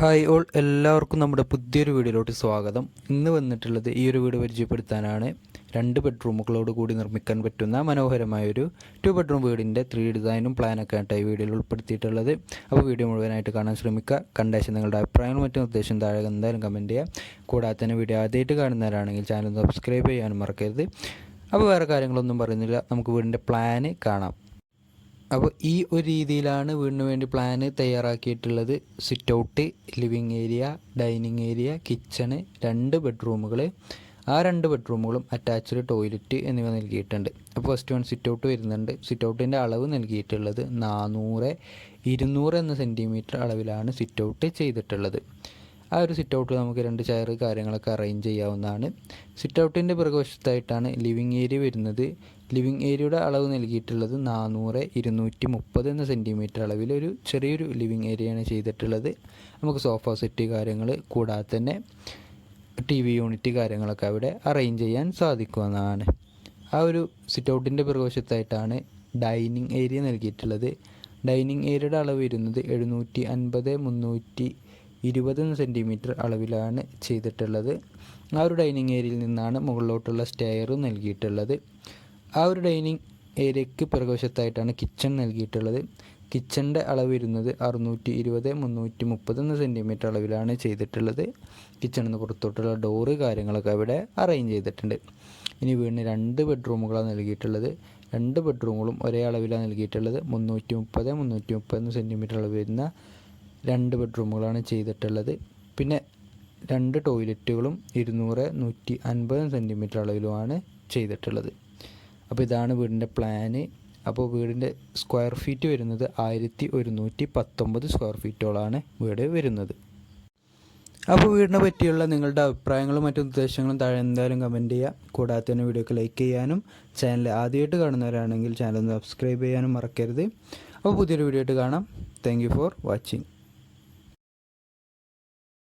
Hi all എല്ലാവർക്കും നമ്മുടെ പുതിയൊരു വീഡിയോയിലോട്ട് സ്വാഗതം. ഇന്ന് വന്നിട്ടുള്ളത് ഈ ഒരു വീട് പരിചയപ്പെടുത്താനാണ്. രണ്ട് ബെഡ്റൂമുകളോട് കൂടി നിർമ്മിക്കാൻ പറ്റുന്ന മനോഹരമായൊരു ടു ബെഡ്റൂം വീടിന്റെ ത്രീ ഡിസൈനും പ്ലാനൊക്കെ ഈ വീഡിയോയിൽ ഉൾപ്പെടുത്തിയിട്ടുള്ളത്. അപ്പോൾ വീഡിയോ മുഴുവനായിട്ട് കാണാൻ ശ്രമിക്കുക. കണ്ടേശം നിങ്ങളുടെ അഭിപ്രായങ്ങളും മറ്റു നിർദ്ദേശം താഴെ എന്തായാലും കമന്റ് ചെയ്യുക. കൂടാതെ തന്നെ വീഡിയോ ആദ്യമായിട്ട് കാണുന്നവരാണെങ്കിൽ ചാനൽ സബ്സ്ക്രൈബ് ചെയ്യാനും മറക്കരുത്. അപ്പോൾ വേറെ കാര്യങ്ങളൊന്നും പറയുന്നില്ല. നമുക്ക് വീടിന്റെ പ്ലാന് കാണാം. അപ്പോൾ ഈ ഒരു രീതിയിലാണ് വീടിന് വേണ്ടി പ്ലാന് തയ്യാറാക്കിയിട്ടുള്ളത്. Sit out living area dining area kitchen രണ്ട് ബെഡ്റൂമുകൾ ആ രണ്ട് ബെഡ്റൂമുകളും അറ്റാച്ച്ഡ് ടോയ്ലറ്റ് എന്നിവ നൽകിയിട്ടുണ്ട്. അപ്പോൾ ഫസ്റ്റ് വൺ സിറ്റ് ഔട്ട് വരുന്നുണ്ട്. സിറ്റ് ഔട്ടിന്റെ അളവ് നൽകിയിട്ടുള്ളത് നാനൂറ് ഇരുന്നൂറ് എന്ന സെന്റിമീറ്റർ അളവിലാണ് സിറ്റ് ഔട്ട് ചെയ്തിട്ടുള്ളത്. ആ ഒരു സിറ്റ് ഔട്ടിൽ നമുക്ക് രണ്ട് ചെയർ കാര്യങ്ങളൊക്കെ അറേഞ്ച് ചെയ്യാവുന്നതാണ്. സിറ്റ് ഔട്ടിന്റെ പിറകുവശത്തായിട്ടാണ് ലിവിങ് ഏരിയ വരുന്നത്. ലിവിങ് ഏരിയയുടെ അളവ് നൽകിയിട്ടുള്ളത് നാനൂറ് ഇരുന്നൂറ്റി മുപ്പത് എന്ന സെന്റിമീറ്റർ അളവിൽ ഒരു ചെറിയൊരു ലിവിങ് ഏരിയയാണ് ചെയ്തിട്ടുള്ളത്. നമുക്ക് സോഫ സെറ്റ് കാര്യങ്ങൾ കൂടാതെ തന്നെ ടി വി യൂണിറ്റ് കാര്യങ്ങളൊക്കെ അവിടെ അറേഞ്ച് ചെയ്യാൻ സാധിക്കുന്നതാണ് ആ ഒരു സിറ്റ് ഔട്ടിന്റെ പിറകുവശത്തായിട്ടാണ് ഡൈനിങ് ഏരിയ നൽകിയിട്ടുള്ളത്. ഡൈനിങ് ഏരിയയുടെ അളവ് വരുന്നത് എഴുന്നൂറ്റി അൻപത് മുന്നൂറ്റി ഇരുപത് സെന്റിമീറ്റർ അളവിലാണ് ചെയ്തിട്ടുള്ളത്. ആ ഒരു ഡൈനിങ് ഏരിയയിൽ നിന്നാണ് മുകളിലോട്ടുള്ള സ്റ്റെയർ നൽകിയിട്ടുള്ളത്. ആ ഒരു ഡൈനിങ് ഏരിയയ്ക്ക് പിറകുവശത്തായിട്ടാണ് കിച്ചൺ നൽകിയിട്ടുള്ളത്. കിച്ചണിന്റെ അളവ് വരുന്നത് അറുന്നൂറ്റി ഇരുപത് മുന്നൂറ്റി മുപ്പത് എന്ന സെന്റിമീറ്റർ അളവിലാണ് ചെയ്തിട്ടുള്ളത്. കിച്ചണിൽ നിന്ന് പുറത്തോട്ടുള്ള ഡോറ് കാര്യങ്ങളൊക്കെ അവിടെ അറേഞ്ച് ചെയ്തിട്ടുണ്ട്. ഇനി വീടിന് രണ്ട് ബെഡ്റൂമുകളാണ് നൽകിയിട്ടുള്ളത്. രണ്ട് ബെഡ്റൂമുകളും ഒരേ അളവിലാണ് നൽകിയിട്ടുള്ളത്. മുന്നൂറ്റി മുപ്പത് മുന്നൂറ്റി മുപ്പത് സെന്റിമീറ്റർ അളവ് വരുന്ന രണ്ട് ബെഡ്റൂമുകളാണ് ചെയ്തിട്ടുള്ളത്. പിന്നെ രണ്ട് ടോയ്ലറ്റുകളും ഇരുന്നൂറ് നൂറ്റി അൻപത് സെന്റിമീറ്റർ അളവിലുമാണ് ചെയ്തിട്ടുള്ളത്. അപ്പോൾ ഇതാണ് വീടിന്റെ പ്ലാന്. അപ്പോൾ വീടിന്റെ സ്ക്വയർ ഫീറ്റ് വരുന്നത് ആയിരത്തി ഒരുന്നൂറ്റി പത്തൊമ്പത് സ്ക്വയർ ഫീറ്റോളാണ് വീട് വരുന്നത്. അപ്പോൾ വീടിനെ പറ്റിയുള്ള നിങ്ങളുടെ അഭിപ്രായങ്ങളും മറ്റു നിർദ്ദേശങ്ങളും താഴെ എന്തായാലും കമന്റ് ചെയ്യുക. കൂടാതെ തന്നെ വീഡിയോക്ക് ലൈക്ക് ചെയ്യാനും ചാനൽ ആദ്യമായിട്ട് കാണുന്നവരാണെങ്കിൽ ചാനൽ സബ്സ്ക്രൈബ് ചെയ്യാനും മറക്കരുത്. അപ്പോൾ പുതിയൊരു വീഡിയോ ആയിട്ട് കാണാം. Thank for watching